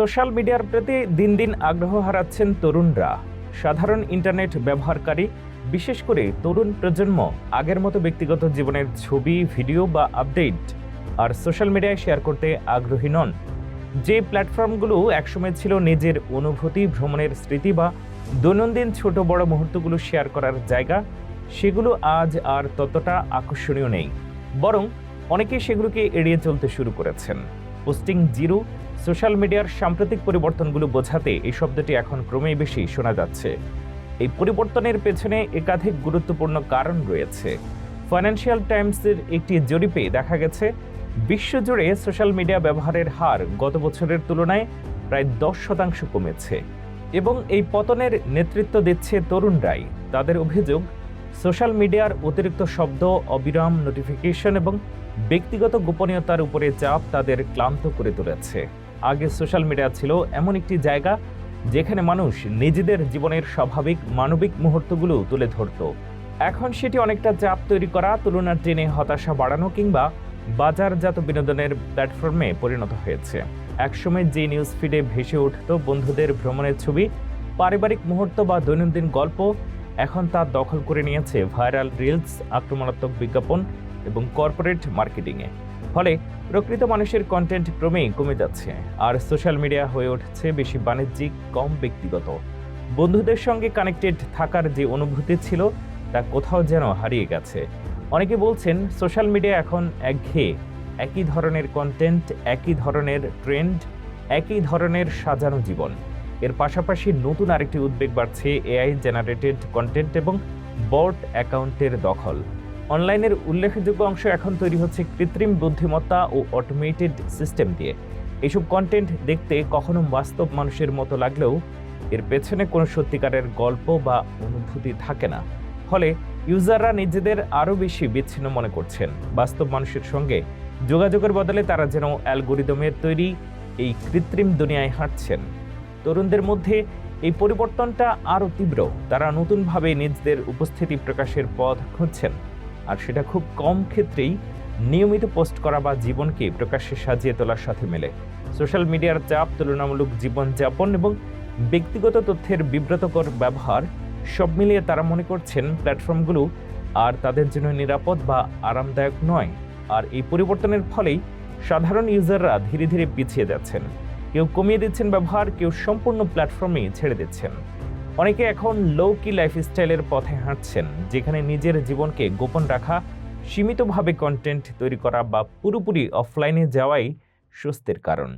Social মিডিয়ার প্রতি দিন দিন আগ্রহ হারাচ্ছেন তরুণরা। সাধারণ ইন্টারনেট ব্যবহারকারী, বিশেষ করে তরুণ প্রজন্ম, আগের মতো ব্যক্তিগত জীবনের ছবি, ভিডিও বা আপডেট আর সোশ্যাল মিডিয়ায় শেয়ার করতে আগ্রহী নন। যে প্ল্যাটফর্মগুলো একসময় ছিল নিজের অনুভূতি, ভ্রমণের স্মৃতি বা দৈনন্দিন ছোট বড় মুহূর্তগুলো শেয়ার করার জায়গা, সেগুলো আজ আর ততটা আকর্ষণীয় নেই। বরং অনেকে সেগুলোকে এড়িয়ে চলতে শুরু করেছেন। পোস্টিং জিরো সোশ্যাল মিডিয়ার সাম্প্রতিক পরিবর্তনগুলো বোঝাতে এই শব্দটি এখন ক্রমেই বেশি শোনা যাচ্ছে। এই পরিবর্তনের পেছনে একাধিক গুরুত্বপূর্ণ কারণ রয়েছে। ফাইন্যান্সিয়াল টাইমসের একটি জরিপে দেখা গেছে, বিশ্বজুড়ে সোশ্যাল মিডিয়া ব্যবহারের হার গত বছরের তুলনায় প্রায় দশ শতাংশ কমেছে এবং এই পতনের নেতৃত্ব দিচ্ছে তরুণরাই। তাদের অভিযোগ, সোশ্যাল মিডিয়ার অতিরিক্ত শব্দ, অবিরাম নোটিফিকেশন এবং ব্যক্তিগত গোপনীয়তার উপরে চাপ তাদের ক্লান্ত করে তুলেছে। আগে সোশ্যাল মিডিয়া ছিল এমন একটি জায়গা যেখানে মানুষ নিজেদের জীবনের স্বাভাবিক মানবিক মুহূর্তগুলো তুলে ধরত। এখন সেটি অনেকটা চাপ তৈরি করা, তুলনার টেনে হতাশা বাড়ানো কিংবা বাজারজাত বিনোদনের প্ল্যাটফর্মে পরিণত হয়েছে। একসময় যে নিউজ ফিডে ভেসে উঠত বন্ধুদের ভ্রমণের ছবি, পারিবারিক মুহূর্ত বা দৈনন্দিন গল্প, এখন তা দখল করে নিয়েছে ভাইরাল রিলস আক্রমণাত্মক বিজ্ঞাপন এবং কর্পোরেট মার্কেটিংয়ে ফলে প্রকৃত মানুষের কন্টেন্ট ক্রমেই কমে যাচ্ছে। আর সোশ্যাল মিডিয়া হয়ে উঠছে বেশি বাণিজ্যিক, কম ব্যক্তিগত। বন্ধুদের সঙ্গে কানেক্টেড থাকার যে অনুভূতি ছিল, তা কোথাও যেন হারিয়ে গেছে। অনেকে বলছেন সোশ্যাল মিডিয়া এখন একঘেয়ে। একই ধরনের কন্টেন্ট একই ধরনের ট্রেন্ড একই ধরনের সাজানো জীবন। এর পাশাপাশি নতুন আরেকটি উদ্বেগ বাড়ছে এআই জেনারেটেড কন্টেন্ট এবং বট অ্যাকাউন্টের দখল। অনলাইনের উল্লেখযোগ্য অংশ এখন তৈরি হচ্ছে কৃত্রিম বুদ্ধিমত্তা ও অটোমেটেড সিস্টেম দিয়ে। এইসব কন্টেন্ট দেখতে কখনো বাস্তব মানুষের মতো লাগলেও এর পেছনে কোনো সত্যিকারের গল্প বা অনুভূতি থাকে না। ফলে ইউজাররা নিজেদের আরও বেশি বিচ্ছিন্ন মনে করছেন। বাস্তব মানুষের সঙ্গে যোগাযোগের বদলে তারা যেন অ্যালগোরিদমের তৈরি এই কৃত্রিম দুনিয়ায় হাঁটছেন। তরুণদের মধ্যে এই পরিবর্তনটা আরও তীব্র। তারা নতুনভাবে নিজেদের উপস্থিতি প্রকাশের পথ খুঁজছেন। আর সেটা খুব কম ক্ষেত্রেই নিয়মিত পোস্ট করা বা জীবনকে প্রকাশ্যে সাজিয়ে তোলার সাথে মেলে। সোশ্যাল মিডিয়ার চাপ, তুলনামূলক জীবনযাপন এবং ব্যক্তিগত তথ্যের বিব্রতকর ব্যবহার সব মিলিয়ে তারা মনে করছেন প্ল্যাটফর্মগুলো আর তাদের জন্য নিরাপদ বা আরামদায়ক নয়। আর এই পরিবর্তনের ফলেই সাধারণ ইউজাররা ধীরে ধীরে পিছিয়ে যাচ্ছেন। কেউ কমিয়ে দিচ্ছেন ব্যবহার, কেউ সম্পূর্ণ প্ল্যাটফর্মেই ছেড়ে দিচ্ছেন। অনেকে এখন লৌকি কি লাইফস্টাইলের পথে হাঁটছেন, যেখানে নিজের জীবনকে গোপন রাখা, সীমিতভাবে কন্টেন্ট তৈরি করা বা পুরোপুরি অফলাইনে যাওয়াই স্বস্তির কারণ।